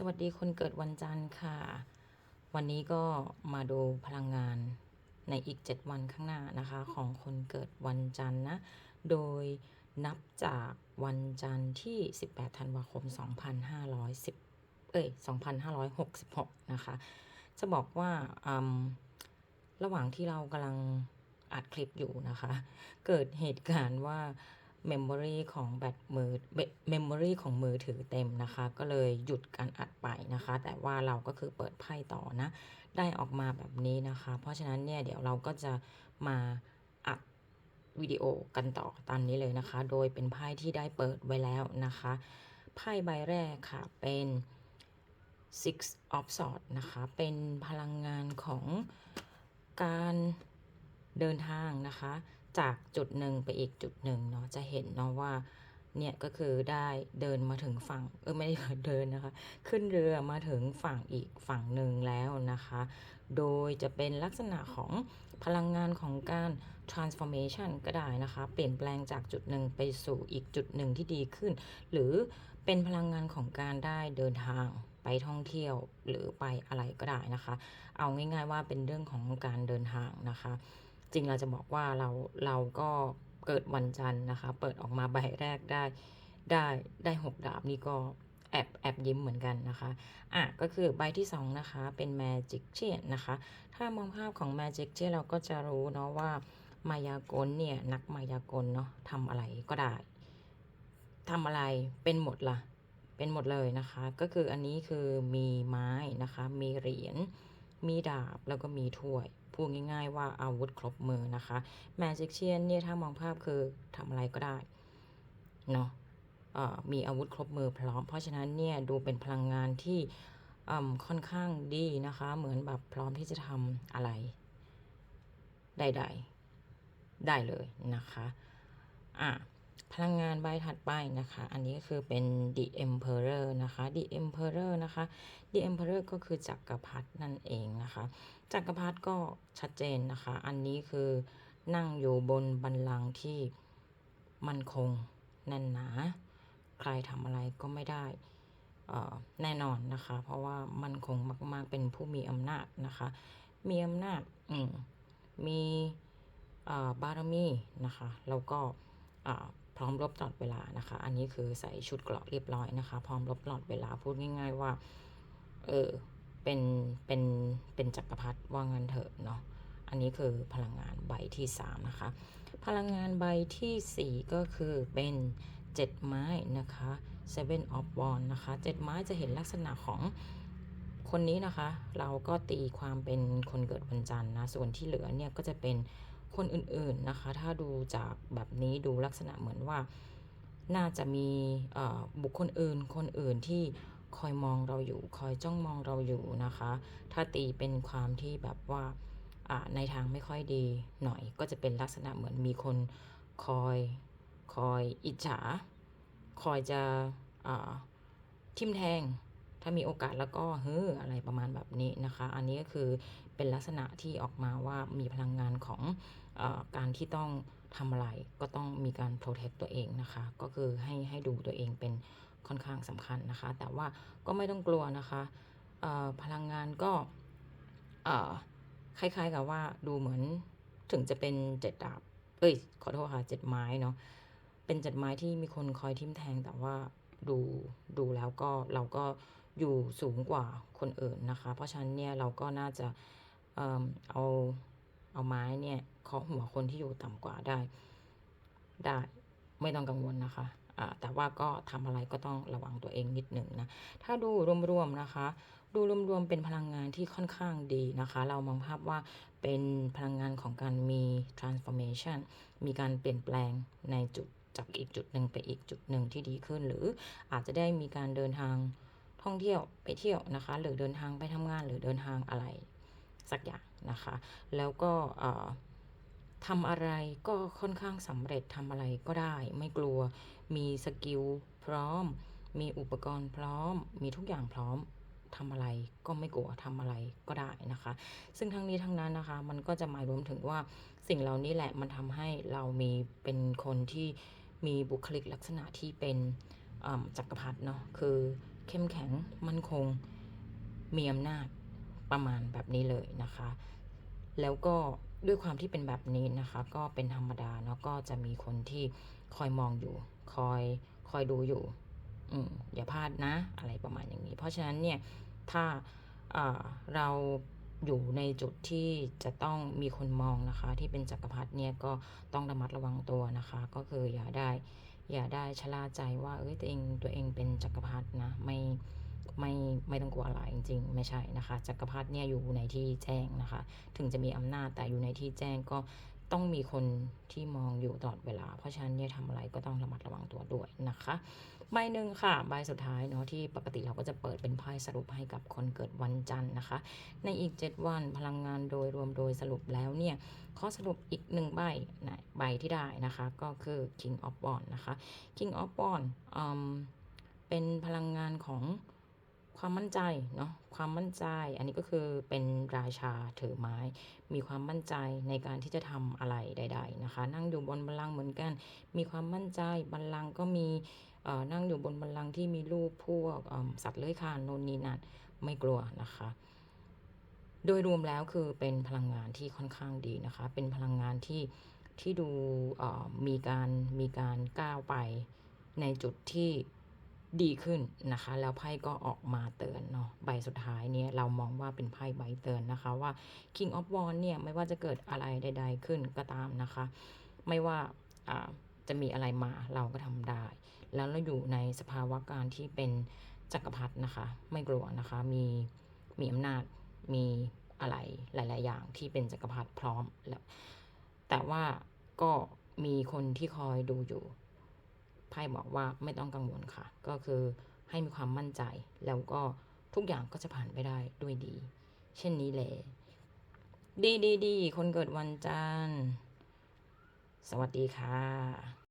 สวัสดีคนเกิดวันจันทร์ค่ะ วันนี้ก็มาดูพลังงานในอีก 7 วันข้างหน้านะคะ ของคนเกิดวันจันทร์นะ โดยนับจากวันจันทร์ที่ 18 ธันวาคม 2510 เอ้ย 2566 นะคะ จะบอกว่าอืมระหว่างที่เรากำลังอัดคลิปอยู่นะคะ เกิดเหตุการณ์ว่า เมมโมรีของแบตมือเมมโมรีของมือถือเต็มนะคะ ก็เลยหยุดการอัดไปนะคะ แต่ว่าเราก็คือเปิดไพ่ต่อนะ ได้ออกมาแบบนี้นะคะ เพราะฉะนั้นเนี่ยเดี๋ยวเราก็จะมาอัดวิดีโอกันต่อตามนี้เลยนะคะ โดยเป็นไพ่ที่ได้เปิดไว้แล้วนะคะ ไพ่ใบแรกค่ะเป็น six of swords นะคะ เป็นพลังงานของการ เดินทางนะคะ จากจุดหนึ่งไปอีกจุดหนึ่งเนาะจะเห็นเนาะว่าเนี่ยก็คือได้เดินมาถึงฝั่งเออไม่ได้เดินนะคะ ขึ้นเรือมาถึงฝั่งอีกฝั่งหนึ่งแล้วนะคะ โดยจะเป็นลักษณะของพลังงานของการ transformation ก็ได้นะคะ เปลี่ยนแปลงจากจุดหนึ่งไปสู่อีกจุดหนึ่งที่ดีขึ้น หรือเป็นพลังงานของการได้เดินทางไปท่องเที่ยวหรือไปอะไรก็ได้นะคะ เอาง่ายๆว่าเป็นเรื่องของการเดินทางนะคะ จริงเราจะบอกว่าเราเราก็เกิดวันจันทร์นะคะ เปิดออกมาใบแรกได้ได้ได้หกดาบนี่ก็แอบแอบยิ้มเหมือนกันนะคะ อะ ก็คือใบที่สองนะคะ เป็น Magic c h a i n นะคะ ถ้ามองภาพของ Magic c h a i n เราก็จะรู้เนาะว่ามายากลเนี่ย นักมายากลเนาะทำอะไรก็ได้ทำอะไรเป็นหมดละ่ะ เป็นหมดเลยนะคะ ก็คืออันนี้คือมีไม้นะคะ มีเหรียญ มีดาบแล้วก็มีถ้วย พูดง่าย ๆ ว่าอาวุธครบมือนะคะแมจิกเชียนเนี่ยถ้ามองภาพคือทำอะไรก็ได้เนาะมีอาวุธครบมือพร้อม เพราะฉะนั้นเนี่ยดูเป็นพลังงานที่ค่อนข้างดีนะคะ เหมือนแบบพร้อมที่จะทำอะไรใดๆได้เลยนะคะ อะ พลังงานใบถัดไปนะคะ อันนี้ก็คือเป็น The Emperor นะคะ The Emperor นะคะ The Emperor ก็คือจักรพรรดินั่นเองนะคะ จักรพรรดิก็ชัดเจนนะคะ อันนี้คือนั่งอยู่บนบัลลังที่มั่นคงแน่นหนา ใครทำอะไรก็ไม่ได้แน่นอนนะคะ เพราะว่ามั่นคงมาก ๆ เป็นผู้มีอำนาจนะคะ มีอำนาจมีบารมีนะคะ แล้วก็ พร้อมรบตลอดเวลานะคะ อันนี้คือใส่ชุดเกราะเรียบร้อยนะคะ พร้อมรบตลอดเวลาพูดง่าย ๆ ว่า เออเป็นเป็นเป็นจักรพรรดิว่างันเถอะเนาะอันนี้คือพลังงานใบที่ 3 นะคะ พลังงานใบที่ 4 ก็คือเป็น 7 ไม้นะคะ seven of wands นะคะ 7 ไม้จะเห็นลักษณะของคนนี้นะคะ เราก็ตีความเป็นคนเกิดวันจันทร์นะ ส่วนที่เหลือเนี่ยก็จะเป็น คนอื่นๆนะคะ ถ้าดูจากแบบนี้ดูลักษณะเหมือนว่า น่าจะมีบุคคลอื่น คนอื่นที่คอยมองเราอยู่ คอยจ้องมองเราอยู่นะคะ ถ้าตีเป็นความที่แบบว่าในทางไม่ค่อยดีหน่อย ก็จะเป็นลักษณะเหมือนมีคนคอยคอยอิจฉา คอยจะทิมแทงามีโอกาสแล้วก็เฮ้ออะไรประมาณแบบนี้นะคะ อันนี้ก็คือเป็นลักษณะที่ออกมาว่ามีพลังงานของอการที่ต้องทำอะไรก็ต้องมีการ protect ตัวเองนะคะ ก็คือให้ให้ดูตัวเองเป็นค่อนข้างสำคัญนะคะ แต่ว่าก็ไม่ต้องกลัวนะคะพลังงานก็คล้ายๆกับว่าดูเหมือนถึงจะเป็นเจ็ดดาบ เอ้ย ขอโทษค่ะเจ็ดไม้เนาะ เป็นเจ็ดไม้ที่มีคนคอยทิ่มแทงแต่ว่าดูดูแล้วก็เราก็ อยู่สูงกว่าคนอื่นนะคะ เพราะฉะนั้นเนี่ยเราก็น่าจะเออเอาเอาไม้เนี่ยเคาะหัวคนที่อยู่ต่ำกว่าได้ ได้ไม่ต้องกังวลนะคะแต่ว่าก็ทำอะไรก็ต้องระวังตัวเองนิดหนึ่งนะ ถ้าดูรวมๆนะคะ ดูรวมๆเป็นพลังงานที่ค่อนข้างดีนะคะ เรามองภาพว่าเป็นพลังงานของการมี transformation มีการเปลี่ยนแปลงในจุดจากอีกจุดหนึ่งไปอีกจุดหนึ่งที่ดีขึ้น หรืออาจจะได้มีการเดินทาง ท่องเที่ยวไปเที่ยวนะคะ หรือเดินทางไปทำงานหรือเดินทางอะไรสักอย่างนะคะ แล้วก็ทำอะไรก็ค่อนข้างสำเร็จทำอะไรก็ได้ ไม่กลัวมีสกิลพร้อม มีอุปกรณ์พร้อม มีทุกอย่างพร้อมทำอะไรก็ไม่กลัวทำอะไรก็ได้นะคะ ซึ่งทั้งนี้ทั้งนั้นนะคะ มันก็จะหมายรวมถึงว่าสิ่งเหล่านี้แหละมันทำให้เรามีเป็นคนที่มีบุคลิกลักษณะที่เป็นจักรพรรดิเนาะคือ เข้มแข็งมั่นคง มีอำนาจประมาณแบบนี้เลยนะคะ แล้วก็ด้วยความที่เป็นแบบนี้นะคะ ก็เป็นธรรมดาเนาะก็จะมีคนที่คอยมองอยู่ คอยคอยดูอยู่ อืมอย่าพลาดนะ อะไรประมาณอย่างนี้ เพราะฉะนั้นเนี่ยถ้าอ่าเรา อยู่ในจุดที่จะต้องมีคนมองนะคะ ที่เป็นจักรพรรดิเนี่ยก็ต้องระมัดระวังตัวนะคะ ก็คืออย่าได้ อย่าได้ชะล่าใจว่าเอ้ยตัวเองตัวเองเป็นจักรพรรดินะไม่ไม่ไม่ต้องกลัวอะไรจริง ๆ ไม่ใช่นะคะจักรพรรดิเนี่ยอยู่ในที่แจ้งนะคะ ถึงจะมีอำนาจแต่อยู่ในที่แจ้งก็ ต้องมีคนที่มองอยู่ตลอดเวลา เพราะฉะนั้นเนี่ยทำอะไรก็ต้องระมัดระวังตัวด้วยนะคะใบหนึ่งค่ะใบสุดท้ายเนาะที่ปกติเราก็จะเปิดเป็นไพ่สรุปให้กับคนเกิดวันจันทร์นะคะ ในอีก 7 วันพลังงานโดยรวมโดยสรุปแล้วเนี่ยข้อสรุปอีกหนึ่งใบนะใบที่ได้นะคะ ก็คือ King of Wands นะคะ King of Wands อืมเป็นพลังงานของ ความมั่นใจเนาะความมั่นใจอันนี้ก็คือเป็นราชาถือไม้ มีความมั่นใจในการที่จะทำอะไรใด ๆนะคะ นั่งอยู่บนบัลลังก์เหมือนกัน มีความมั่นใจบัลลังก์ก็มีเอ่อนั่งอยู่บนบัลลังก์ที่มีรูปพวกสัตว์เลื้อยคลานโนนนี่นั่นไม่กลัวนะคะ โดยรวมแล้วคือเป็นพลังงานที่ค่อนข้างดีนะคะ เป็นพลังงานที่ที่ดูมีการมีการก้าวไปในจุดที่ ดีขึ้นนะคะ แล้วไพ่ก็ออกมาเตือนเนาะใบสุดท้ายเนี่ยเรามองว่าเป็นไพ่ใบเตือนนะคะว่า King of Wands เนี่ยไม่ว่าจะเกิดอะไรใด ๆ ขึ้นก็ตามนะคะ ไม่ว่าอ่าจะมีอะไรมาเราก็ทำได้ แล้วเราอยู่ในสภาวะการที่เป็นจักรพรรดินะคะ ไม่กลัวนะคะ มีมีอำนาจมีอะไรหลาย ๆ อย่างที่เป็นจักรพรรดิพร้อมแล้วแต่ว่าก็มีคนที่คอยดูอยู่ ไพ่บอกว่าไม่ต้องกังวลค่ะ ก็คือให้มีความมั่นใจ แล้วก็ทุกอย่างก็จะผ่านไปได้ด้วยดี เช่นนี้แหละดีดีดีคนเกิดวันจันทร์ สวัสดีค่ะ